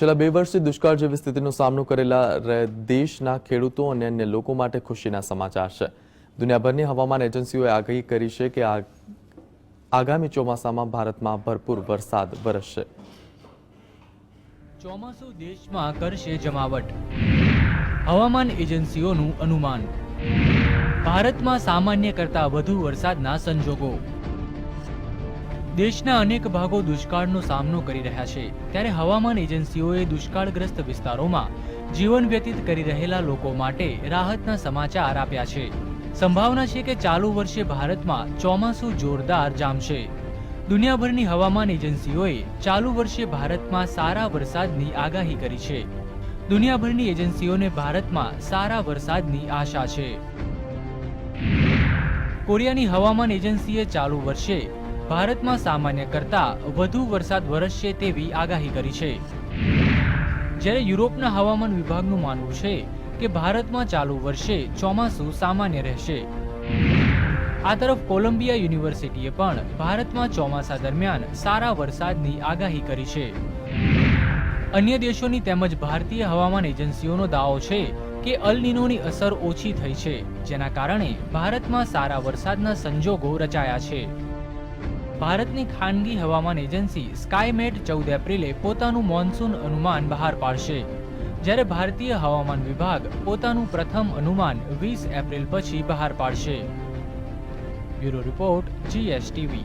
છેલ્લા બે વર્ષથી દુષ્કાળ જેવી સ્થિતિનો સામનો કરેલા દેશના ખેડૂતો અને અન્ય લોકો માટે ખુશીના સમાચાર છે. દુનિયાભરની હવામાન એજન્સીઓએ આગાહી કરી છે કે આગામી ચોમાસામાં ભારતમાં ભરપૂર વરસાદ વરસશે. ચોમાસું દેશમાં કરશે જમાવટ. હવામાન એજન્સીઓનું અનુમાન. ભારતમાં સામાન્ય કરતાં વધુ વરસાદના સંજોગો. દેશના અનેક ભાગો દુષ્કાળનો સામનો કરી રહ્યા છે. ત્યારે હવામાન એજન્સીઓએ દુષ્કાળગ્રસ્ત વિસ્તારોમાં જીવન વ્યતીત કરી રહેલા લોકો માટે રાહતના સમાચાર આપ્યા છે. સંભાવના છે કે ચાલુ વર્ષે ભારતમાં ચોમાસું જોરદાર જામશે. દુનિયાભરની હવામાન એજન્સીઓએ ચાલુ વર્ષે ભારતમાં સારા વરસાદની આગાહી કરી છે. દુનિયાભરની એજન્સીઓને ભારતમાં સારા વરસાદની આશા છે. કોરિયાની હવામાન એજન્સીએ ચાલુ વર્ષે ભારતમાં સામાન્ય કરતા વધુ વરસાદ વરસશે તેવી આગાહી કરી છે. જ્યારે યુરોપના હવામાન વિભાગનું માનવું છે કે ભારતમાં ચાલુ વર્ષે ચોમાસું સામાન્ય રહેશે. આ તરફ કોલંબિયા યુનિવર્સિટીએ પણ ભારતમાં ચોમાસા દરમિયાન સારા વરસાદની આગાહી કરી છે. અન્ય દેશોની તેમજ ભારતીય હવામાન એજન્સીઓનો દાવો છે કે અલ નીનોની અસર ઓછી થઈ છે, જેના કારણે ભારતમાં સારા વરસાદના સંજોગો રચાયા છે. ભારતની ખાનગી હવામાન એજન્સી સ્કાયમેટ ચૌદ એપ્રિલે પોતાનું મોન્સૂન અનુમાન બહાર પાડશે. જ્યારે ભારતીય હવામાન વિભાગ પોતાનું પ્રથમ અનુમાન વીસ એપ્રિલ પછી બહાર પાડશે. Bureau report, GSTV.